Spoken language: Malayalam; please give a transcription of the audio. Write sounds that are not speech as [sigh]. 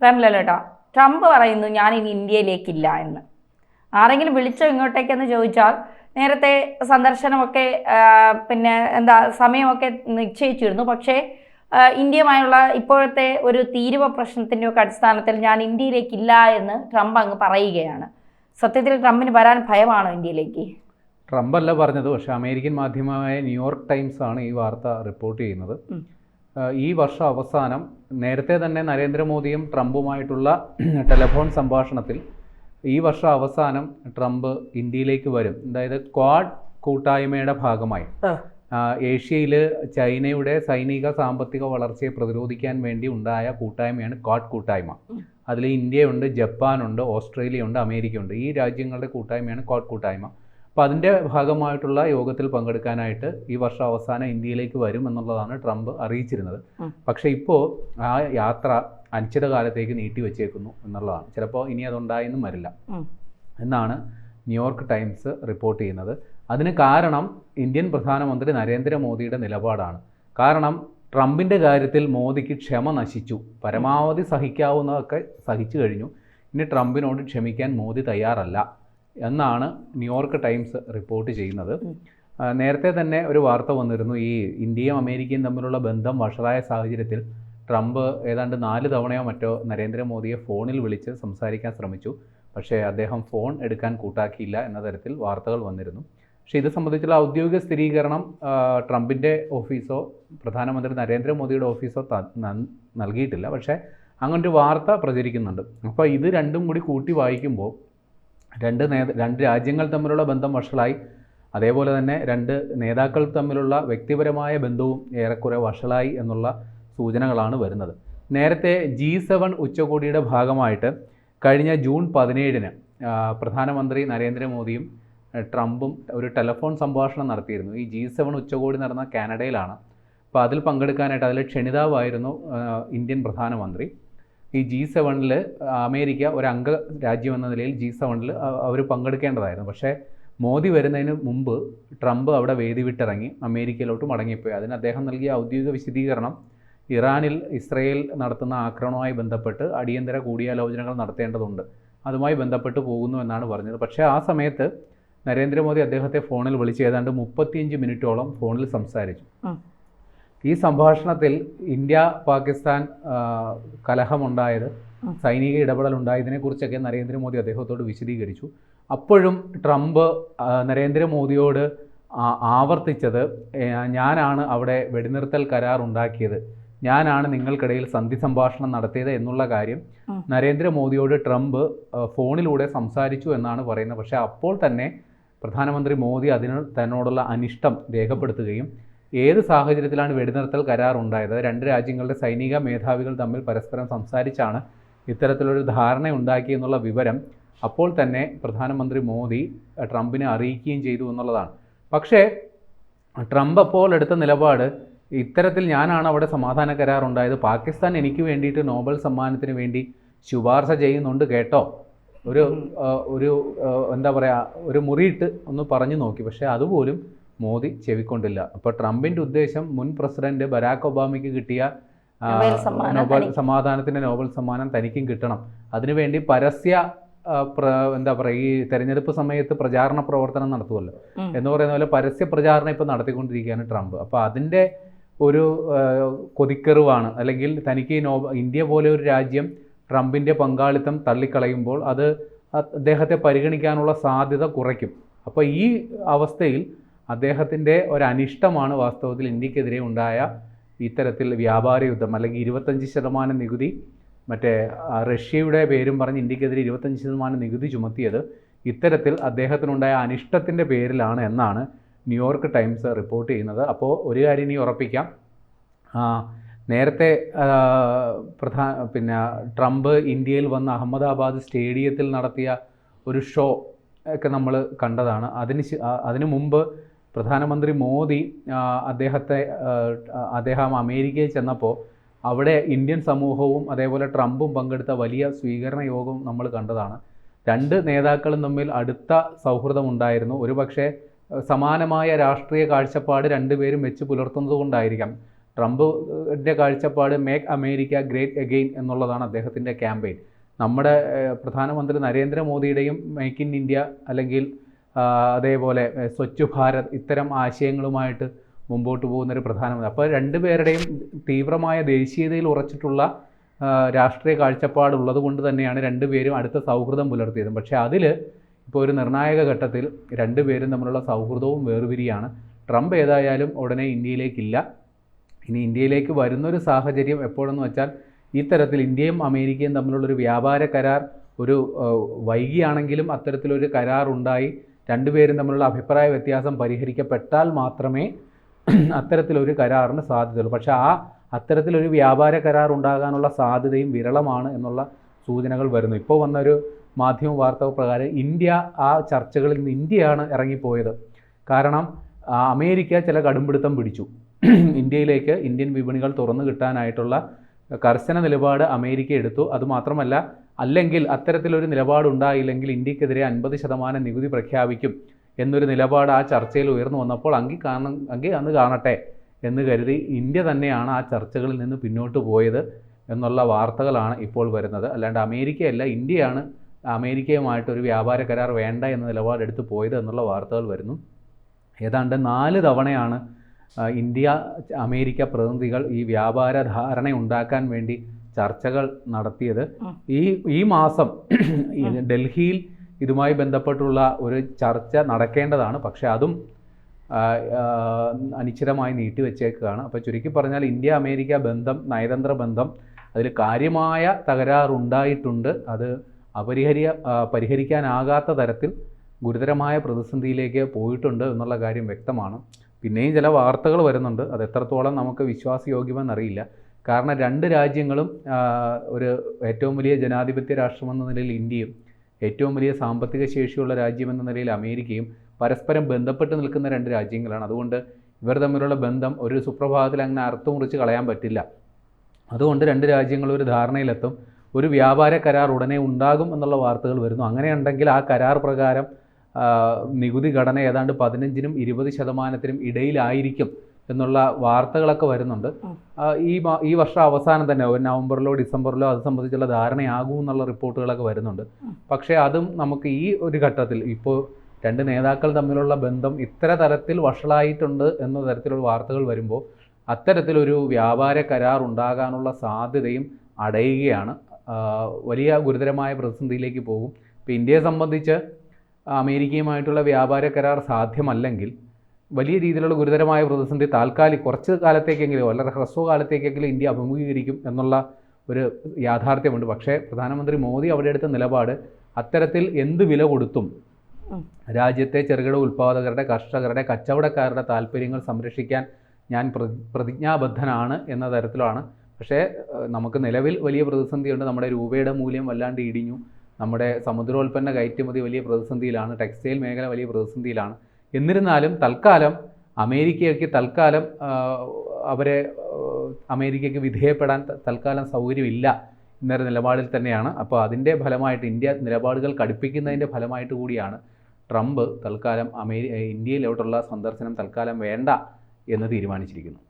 പ്രേമലല്ലേട്ടാ ട്രംപ് പറയുന്നു ഞാൻ ഇനി ഇന്ത്യയിലേക്കില്ല എന്ന്. ആരെങ്കിലും വിളിച്ചോ ഇങ്ങോട്ടേക്കെന്ന് ചോദിച്ചാൽ നേരത്തെ സന്ദർശനമൊക്കെ പിന്നെ എന്താ സമയമൊക്കെ നിശ്ചയിച്ചിരുന്നു. പക്ഷേ ഇന്ത്യയുമായുള്ള ഇപ്പോഴത്തെ ഒരു തീരുവ പ്രശ്നത്തിന്റെ ഒക്കെ അടിസ്ഥാനത്തിൽ ഞാൻ ഇന്ത്യയിലേക്കില്ല എന്ന് ട്രംപ് അങ്ങ് പറയുകയാണ്. സത്യത്തിൽ ട്രംപിന് വരാൻ ഭയമാണോ ഇന്ത്യയിലേക്ക്? ട്രംപ് അല്ല പറഞ്ഞത് പക്ഷേ അമേരിക്കൻ മാധ്യമമായ ന്യൂയോർക്ക് ടൈംസ് ആണ് ഈ വാർത്ത റിപ്പോർട്ട് ചെയ്യുന്നത്. ഈ വർഷം അവസാനം നേരത്തെ തന്നെ നരേന്ദ്രമോദിയും ട്രംപുമായിട്ടുള്ള [clears throat] ടെലിഫോൺ സംഭാഷണത്തിൽ ഈ വർഷം അവസാനം ട്രംപ് ഇന്ത്യയിലേക്ക് വരും. അതായത് ക്വാഡ് കൂട്ടായ്മയുടെ ഭാഗമായി. ഏഷ്യയിൽ ചൈനയുടെ സൈനിക സാമ്പത്തിക വളർച്ചയെ പ്രതിരോധിക്കാൻ വേണ്ടി ഉണ്ടായ കൂട്ടായ്മയാണ് ക്വാഡ് കൂട്ടായ്മ. അതിൽ ഇന്ത്യയുണ്ട് ജപ്പാനുണ്ട് ഓസ്ട്രേലിയ ഉണ്ട് അമേരിക്ക ഉണ്ട് ഈ രാജ്യങ്ങളുടെ കൂട്ടായ്മയാണ് ക്വാഡ് കൂട്ടായ്മ. അപ്പോൾ അതിന്റെ ഭാഗമായിട്ടുള്ള യോഗത്തിൽ പങ്കെടുക്കാനായിട്ട് ഈ വർഷം അവസാനം ഇന്ത്യയിലേക്ക് വരും എന്നുള്ളതാണ് ട്രംപ് അറിയിച്ചിരുന്നത്. പക്ഷേ ഇപ്പോൾ ആ യാത്ര അനിശ്ചിതകാലത്തേക്ക് നീട്ടി വെച്ചേക്കുന്നു എന്നുള്ളതാണ്. ചിലപ്പോൾ ഇനി അതുണ്ടായെന്നും വരില്ല. എന്നാണ് ന്യൂയോർക്ക് ടൈംസ് റിപ്പോർട്ട് ചെയ്യുന്നത്. അതിന് കാരണം ഇന്ത്യൻ പ്രധാനമന്ത്രി നരേന്ദ്രമോദിയുടെ നിലപാടാണ്. കാരണം ട്രംപിന്റെ കാര്യത്തിൽ മോദിക്ക് ക്ഷമ നശിച്ചു. പരമാവധി സഹിക്കാവുന്നതൊക്കെ സഹിച്ചു കഴിഞ്ഞു. ഇനി ട്രംപിനോട് ക്ഷമിക്കാൻ മോദി തയ്യാറല്ല. എന്നാണ് ന്യൂയോർക്ക് ടൈംസ് റിപ്പോർട്ട് ചെയ്യുന്നത്. നേരത്തെ തന്നെ ഒരു വാർത്ത വന്നിരുന്നു. ഈ ഇന്ത്യയും അമേരിക്കയും തമ്മിലുള്ള ബന്ധം വഷളായ സാഹചര്യത്തിൽ ട്രംപ് ഏതാണ്ട് നാല് തവണയോ മറ്റോ നരേന്ദ്രമോദിയെ ഫോണിൽ വിളിച്ച് സംസാരിക്കാൻ ശ്രമിച്ചു. പക്ഷേ അദ്ദേഹം ഫോൺ എടുക്കാൻ കൂട്ടാക്കിയില്ല എന്ന തരത്തിൽ വാർത്തകൾ വന്നിരുന്നു. പക്ഷേ ഇത് സംബന്ധിച്ചുള്ള ഔദ്യോഗിക സ്ഥിരീകരണം ട്രംപിന്റെ ഓഫീസോ പ്രധാനമന്ത്രി നരേന്ദ്രമോദിയുടെ ഓഫീസോ നൽകിയിട്ടില്ല. പക്ഷേ അങ്ങനൊരു വാർത്ത പ്രചരിക്കുന്നുണ്ട്. അപ്പോൾ ഇത് രണ്ടും കൂടി കൂട്ടി വായിക്കുമ്പോൾ രണ്ട് നേ രണ്ട് രാജ്യങ്ങൾ തമ്മിലുള്ള ബന്ധം വഷളായി. അതേപോലെ തന്നെ രണ്ട് നേതാക്കൾ തമ്മിലുള്ള വ്യക്തിപരമായ ബന്ധവും ഏറെക്കുറെ വഷളായി എന്നുള്ള സൂചനകളാണ് വരുന്നത്. നേരത്തെ ജി സെവൻ ഉച്ചകോടിയുടെ ഭാഗമായിട്ട് കഴിഞ്ഞ ജൂൺ പതിനേഴിന് പ്രധാനമന്ത്രി നരേന്ദ്രമോദിയും ട്രംപും ഒരു ടെലഫോൺ സംഭാഷണം നടത്തിയിരുന്നു. ഈ ജി സെവൻ ഉച്ചകോടി നടന്ന കാനഡയിലാണ്. അപ്പോൾ അതിൽ പങ്കെടുക്കാനായിട്ട് അതിൽ ക്ഷണിതാവായിരുന്നു ഇന്ത്യൻ പ്രധാനമന്ത്രി. ഈ ജി സെവനിൽ അമേരിക്ക ഒരു അംഗ രാജ്യം എന്ന നിലയിൽ ജി സെവനിൽ അവർ പങ്കെടുക്കേണ്ടതായിരുന്നു. പക്ഷേ മോദി വരുന്നതിന് മുമ്പ് ട്രംപ് അവിടെ വേദി വിട്ടിറങ്ങി അമേരിക്കയിലോട്ട് മടങ്ങിപ്പോയി. അതിന് അദ്ദേഹം നൽകിയ ഔദ്യോഗിക വിശദീകരണം ഇറാനിൽ ഇസ്രയേൽ നടത്തുന്ന ആക്രമണവുമായി ബന്ധപ്പെട്ട് അടിയന്തര കൂടിയാലോചനകൾ നടത്തേണ്ടതുണ്ട്. അതുമായി ബന്ധപ്പെട്ട് പോകുന്നു എന്നാണ് പറഞ്ഞത്. പക്ഷേ ആ സമയത്ത് നരേന്ദ്രമോദി അദ്ദേഹത്തെ ഫോണിൽ വിളിച്ച് ഏതാണ്ട് മുപ്പത്തിയഞ്ച് മിനിറ്റോളം ഫോണിൽ സംസാരിച്ചു. ഈ സംഭാഷണത്തിൽ ഇന്ത്യ പാകിസ്ഥാൻ കലഹമുണ്ടായത്. സൈനിക ഇടപെടൽ ഉണ്ടായതിനെ കുറിച്ചൊക്കെ നരേന്ദ്രമോദി അദ്ദേഹത്തോട് വിശദീകരിച്ചു അപ്പോഴും ട്രംപ് നരേന്ദ്രമോദിയോട് ആവർത്തിച്ചത് ഞാനാണ് അവിടെ വെടിനിർത്തൽ കരാർ ഉണ്ടാക്കിയത് ഞാനാണ് നിങ്ങൾക്കിടയിൽ സന്ധി സംഭാഷണം നടത്തിയത് എന്നുള്ള കാര്യം. നരേന്ദ്രമോദിയോട് ട്രംപ് ഫോണിലൂടെ സംസാരിച്ചു എന്നാണ് പറയുന്നത് പക്ഷേ അപ്പോൾ തന്നെ പ്രധാനമന്ത്രി മോദി അതിന് തന്നോടുള്ള അനിഷ്ടം രേഖപ്പെടുത്തുകയും ഏത് സാഹചര്യത്തിലാണ് വെടിനിർത്തൽ കരാർ ഉണ്ടായത് രണ്ട് രാജ്യങ്ങളുടെ സൈനിക മേധാവികൾ തമ്മിൽ പരസ്പരം സംസാരിച്ചാണ് ഇത്തരത്തിലൊരു ധാരണ ഉണ്ടാക്കിയെന്നുള്ള വിവരം അപ്പോൾ തന്നെ പ്രധാനമന്ത്രി മോദി ട്രംപിനെ അറിയിക്കുകയും ചെയ്തു എന്നുള്ളതാണ്. പക്ഷേ ട്രംപ് അപ്പോൾ എടുത്ത നിലപാട് ഇത്തരത്തിൽ ഞാനാണ് അവിടെ സമാധാന കരാർ ഉണ്ടായത് പാകിസ്ഥാൻ എനിക്ക് വേണ്ടിയിട്ട് നോബൽ സമ്മാനത്തിന് വേണ്ടി ശുപാർശ ചെയ്യുന്നുണ്ട് കേട്ടോ. ഒരു ഒരു എന്താ പറയുക ഒരു മുറിയിട്ട് ഒന്ന് പറഞ്ഞു നോക്കി. പക്ഷേ അതുപോലും മോദി ചെവിക്കൊണ്ടില്ല. അപ്പോൾ ട്രംപിന്റെ ഉദ്ദേശം മുൻ പ്രസിഡന്റ് ബരാക്ക് ഒബാമയ്ക്ക് കിട്ടിയ നോബൽ. സമാധാനത്തിന്റെ നോബൽ സമ്മാനം തനിക്കും കിട്ടണം. അതിനുവേണ്ടി പരസ്യ എന്താ പറയുക ഈ തെരഞ്ഞെടുപ്പ് സമയത്ത് പ്രചാരണ പ്രവർത്തനം നടത്തുമല്ലോ എന്ന് പറയുന്ന പോലെ പരസ്യ പ്രചാരണം ഇപ്പോൾ നടത്തിക്കൊണ്ടിരിക്കുകയാണ് ട്രംപ്. അപ്പോൾ അതിന്റെ ഒരു കൊതിക്കെറിവാണ്. അല്ലെങ്കിൽ തനിക്ക് ഈ നോ ഇന്ത്യ പോലെ ഒരു രാജ്യം ട്രംപിന്റെ പങ്കാളിത്തം തള്ളിക്കളയുമ്പോൾ അത് അദ്ദേഹത്തെ പരിഗണിക്കാനുള്ള സാധ്യത കുറയ്ക്കും. അപ്പോൾ ഈ അവസ്ഥയിൽ അദ്ദേഹത്തിന്റെ ഒരനിഷ്ടമാണ് വാസ്തവത്തിൽ ഇന്ത്യക്കെതിരെ ഉണ്ടായ ഇത്തരത്തിൽ വ്യാപാര യുദ്ധം അല്ലെങ്കിൽ ഇരുപത്തഞ്ച് ശതമാനം നികുതി മറ്റേ റഷ്യയുടെ പേരും പറഞ്ഞ് ഇന്ത്യക്കെതിരെ ഇരുപത്തഞ്ച് ശതമാനം നികുതി ചുമത്തിയത് ഇത്തരത്തിൽ അദ്ദേഹത്തിനുണ്ടായ അനിഷ്ടത്തിന്റെ പേരിലാണ് എന്നാണ് ന്യൂയോർക്ക് ടൈംസ് റിപ്പോർട്ട് ചെയ്യുന്നത്. അപ്പോൾ ഒരു കാര്യം ഇനി ഉറപ്പിക്കാം. നേരത്തെ പ്രധാ പിന്നെ ട്രംപ് ഇന്ത്യയിൽ വന്ന അഹമ്മദാബാദ് സ്റ്റേഡിയത്തിൽ നടത്തിയ ഒരു ഷോ ഒക്കെ നമ്മൾ കണ്ടതാണ്. അതിന് അതിനു മുമ്പ് പ്രധാനമന്ത്രി മോദി അദ്ദേഹത്തെ അദ്ദേഹം അമേരിക്കയിൽ ചെന്നപ്പോൾ അവിടെ ഇന്ത്യൻ സമൂഹവും അതേപോലെ ട്രംപും പങ്കെടുത്ത വലിയ സ്വീകരണ യോഗം നമ്മൾ കണ്ടതാണ്. രണ്ട് നേതാക്കളും തമ്മിൽ അടുത്ത സൗഹൃദമുണ്ടായിരുന്നു ഒരു പക്ഷേ സമാനമായ രാഷ്ട്രീയ കാഴ്ചപ്പാട് രണ്ടുപേരും വെച്ച് പുലർത്തുന്നത് കൊണ്ടായിരിക്കാം. ട്രംപിന്റെ കാഴ്ചപ്പാട് മേക്ക് അമേരിക്ക ഗ്രേറ്റ് അഗെയിൻ എന്നുള്ളതാണ് അദ്ദേഹത്തിന്റെ ക്യാമ്പയിൻ. നമ്മുടെ പ്രധാനമന്ത്രി നരേന്ദ്രമോദിയുടെയും മേക്ക് ഇൻ ഇന്ത്യ അല്ലെങ്കിൽ അതേപോലെ സ്വച്ഛ് ഭാരത് ഇത്തരം ആശയങ്ങളുമായിട്ട് മുമ്പോട്ട് പോകുന്ന ഒരു പ്രധാനമന്ത്രി. അപ്പോൾ രണ്ടുപേരുടെയും തീവ്രമായ ദേശീയതയിൽ ഉറച്ചിട്ടുള്ള രാഷ്ട്രീയ കാഴ്ചപ്പാടുള്ളത് കൊണ്ട് തന്നെയാണ് രണ്ടുപേരും അടുത്ത സൗഹൃദം പുലർത്തിയത്. പക്ഷേ അതിൽ ഇപ്പോൾ ഒരു നിർണായക ഘട്ടത്തിൽ രണ്ടുപേരും തമ്മിലുള്ള സൗഹൃദവും വേർപിരിയാണ്. ട്രംപ് ഏതായാലും ഉടനെ ഇന്ത്യയിലേക്കില്ല. ഇനി ഇന്ത്യയിലേക്ക് വരുന്നൊരു സാഹചര്യം എപ്പോഴെന്ന് വെച്ചാൽ ഈ തരത്തിൽ ഇന്ത്യയും അമേരിക്കയും തമ്മിലുള്ളൊരു വ്യാപാര കരാർ ഒരു വൈകിയാണെങ്കിലും അത്തരത്തിലൊരു കരാർ ഉണ്ടായി രണ്ടുപേരും തമ്മിലുള്ള അഭിപ്രായ വ്യത്യാസം പരിഹരിക്കപ്പെട്ടാൽ മാത്രമേ അത്തരത്തിലൊരു കരാറിന് സാധ്യതയുള്ളൂ. പക്ഷേ ആ അത്തരത്തിലൊരു വ്യാപാര കരാർ ഉണ്ടാകാനുള്ള സാധ്യതയും വിരളമാണ് എന്നുള്ള സൂചനകൾ വരുന്നു. ഇപ്പോൾ വന്നൊരു മാധ്യമ വാർത്ത പ്രകാരം ഇന്ത്യ ആ ചർച്ചകളിൽ നിന്ന് ഇന്ത്യയാണ് ഇറങ്ങിപ്പോയത്. കാരണം അമേരിക്ക ചില കടുംപിടുത്തം പിടിച്ചു. ഇന്ത്യയിലേക്ക് ഇന്ത്യൻ വിപണികൾ തുറന്നു കിട്ടാനായിട്ടുള്ള കർശന നിലപാട് അമേരിക്ക എടുത്തു. അതുമാത്രമല്ല അല്ലെങ്കിൽ അത്തരത്തിലൊരു നിലപാടുണ്ടായില്ലെങ്കിൽ ഇന്ത്യക്കെതിരെ അൻപത് ശതമാനം നികുതി പ്രഖ്യാപിക്കും എന്നൊരു നിലപാട് ആ ചർച്ചയിൽ ഉയർന്നു വന്നപ്പോൾ അങ്കി കാണ അങ്കി അന്ന് കാണട്ടെ എന്ന് കരുതി ഇന്ത്യ തന്നെയാണ് ആ ചർച്ചകളിൽ നിന്ന് പിന്നോട്ട് പോയത് എന്നുള്ള വാർത്തകളാണ് ഇപ്പോൾ വരുന്നത്. അല്ലാണ്ട് അമേരിക്കയല്ല ഇന്ത്യയാണ് അമേരിക്കയുമായിട്ട് ഒരു വ്യാപാര കരാർ വേണ്ട എന്ന നിലപാടെടുത്ത് പോയത് എന്നുള്ള വാർത്തകൾ വരുന്നു. ഏതാണ്ട് നാല് തവണയാണ് ഇന്ത്യ അമേരിക്ക പ്രതിനിധികൾ ഈ വ്യാപാര ധാരണ ഉണ്ടാക്കാൻ വേണ്ടി ചർച്ചകൾ നടത്തിയത്. ഈ ഈ മാസം [coughs] ഡൽഹിയിൽ ഇതുമായി ബന്ധപ്പെട്ടുള്ള ഒരു ചർച്ച നടക്കേണ്ടതാണ്. പക്ഷെ അതും അനിശ്ചിതമായി നീട്ടിവെച്ചേക്കുകയാണ് അപ്പോൾ ചുരുക്കി പറഞ്ഞാൽ ഇന്ത്യ അമേരിക്ക ബന്ധം നയതന്ത്ര ബന്ധം അതിൽ കാര്യമായ തകരാറുണ്ടായിട്ടുണ്ട്. അത് അപരിഹരിയ പരിഹരിക്കാനാകാത്ത തരത്തിൽ ഗുരുതരമായ പ്രതിസന്ധിയിലേക്ക് പോയിട്ടുണ്ട് എന്നുള്ള കാര്യം വ്യക്തമാണ്. പിന്നെയും ചില വാർത്തകൾ വരുന്നുണ്ട്. അത് എത്രത്തോളം നമുക്ക് വിശ്വാസയോഗ്യമെന്നറിയില്ല. കാരണം രണ്ട് രാജ്യങ്ങളും ഒരു ഏറ്റവും വലിയ ജനാധിപത്യ രാഷ്ട്രമെന്ന നിലയിൽ ഇന്ത്യയും ഏറ്റവും വലിയ സാമ്പത്തിക ശേഷിയുള്ള രാജ്യമെന്ന നിലയിൽ അമേരിക്കയും പരസ്പരം ബന്ധപ്പെട്ട് നിൽക്കുന്ന രണ്ട് രാജ്യങ്ങളാണ്. അതുകൊണ്ട് ഇവർ തമ്മിലുള്ള ബന്ധം ഒരു സുപ്രഭാതത്തിൽ അങ്ങനെ അർത്ഥം മുറിച്ച് കളയാൻ പറ്റില്ല. അതുകൊണ്ട് രണ്ട് രാജ്യങ്ങളും ഒരു ധാരണയിലെത്തും. ഒരു വ്യാപാര കരാർ ഉടനെ ഉണ്ടാകും എന്നുള്ള വാർത്തകൾ വരുന്നു. അങ്ങനെയുണ്ടെങ്കിൽ ആ കരാർ പ്രകാരം നികുതി ഘടന ഏതാണ്ട് പതിനഞ്ചിനും ഇരുപത് ശതമാനത്തിനും ഇടയിലായിരിക്കും എന്നുള്ള വാർത്തകളൊക്കെ വരുന്നുണ്ട്. ഈ ഈ വർഷം അവസാനം തന്നെ നവംബറിലോ ഡിസംബറിലോ അത് സംബന്ധിച്ചുള്ള ധാരണയാകും എന്നുള്ള റിപ്പോർട്ടുകളൊക്കെ വരുന്നുണ്ട്. പക്ഷേ അതും നമുക്ക് ഈ ഒരു ഘട്ടത്തിൽ ഇപ്പോൾ രണ്ട് നേതാക്കൾ തമ്മിലുള്ള ബന്ധം ഇത്ര തരത്തിൽ വഷളായിട്ടുണ്ട് എന്ന തരത്തിലുള്ള വാർത്തകൾ വരുമ്പോൾ അത്തരത്തിലൊരു വ്യാപാര കരാർ ഉണ്ടാകാനുള്ള സാധ്യതയും അടയുകയാണ്. വലിയ ഗുരുതരമായ പ്രതിസന്ധിയിലേക്ക് പോകും. ഇപ്പോൾ ഇന്ത്യയെ സംബന്ധിച്ച് അമേരിക്കയുമായിട്ടുള്ള വ്യാപാര കരാർ സാധ്യമല്ലെങ്കിൽ വലിയ രീതിയിലുള്ള ഗുരുതരമായ പ്രതിസന്ധി താൽക്കാലിക കുറച്ച് കാലത്തേക്കെങ്കിലും വളരെ ഹ്രസ്വകാലത്തേക്കെങ്കിലും ഇന്ത്യ അഭിമുഖീകരിക്കും എന്നുള്ള ഒരു യാഥാർത്ഥ്യമുണ്ട്. പക്ഷേ പ്രധാനമന്ത്രി മോദി അവിടെ എടുത്ത നിലപാട് അത്തരത്തിൽ എന്ത് വില കൊടുത്തും രാജ്യത്തെ ചെറുകിട ഉൽപ്പാദകരുടെ കർഷകരുടെ കച്ചവടക്കാരുടെ താല്പര്യങ്ങൾ സംരക്ഷിക്കാൻ ഞാൻ പ്ര- പ്രതിജ്ഞാബദ്ധനാണ് എന്ന തരത്തിലാണ്. പക്ഷേ നമുക്ക് നിലവിൽ വലിയ പ്രതിസന്ധിയുണ്ട്. നമ്മുടെ രൂപയുടെ മൂല്യം വല്ലാണ്ട് ഇടിഞ്ഞു. നമ്മുടെ സമുദ്രോൽപ്പന്ന കയറ്റുമതി വലിയ പ്രതിസന്ധിയിലാണ് ടെക്സ്റ്റൈൽ മേഖല വലിയ പ്രതിസന്ധിയിലാണ്. എന്നിരുന്നാലും തൽക്കാലം അമേരിക്കയ്ക്ക് തൽക്കാലം അവരെ അമേരിക്കയ്ക്ക് വിധേയപ്പെടാൻ തൽക്കാലം സൗകര്യമില്ല എന്നൊരു നിലപാടിൽ തന്നെയാണ്. അപ്പോൾ അതിന്റെ ഫലമായിട്ട് ഇന്ത്യ നിലപാടുകൾ കടുപ്പിക്കുന്നതിന്റെ ഫലമായിട്ട് കൂടിയാണ് ട്രംപ് തൽക്കാലം അമേരി ഇന്ത്യയിലോട്ടുള്ള സന്ദർശനം തൽക്കാലം വേണ്ട എന്ന് തീരുമാനിച്ചിരിക്കുന്നു.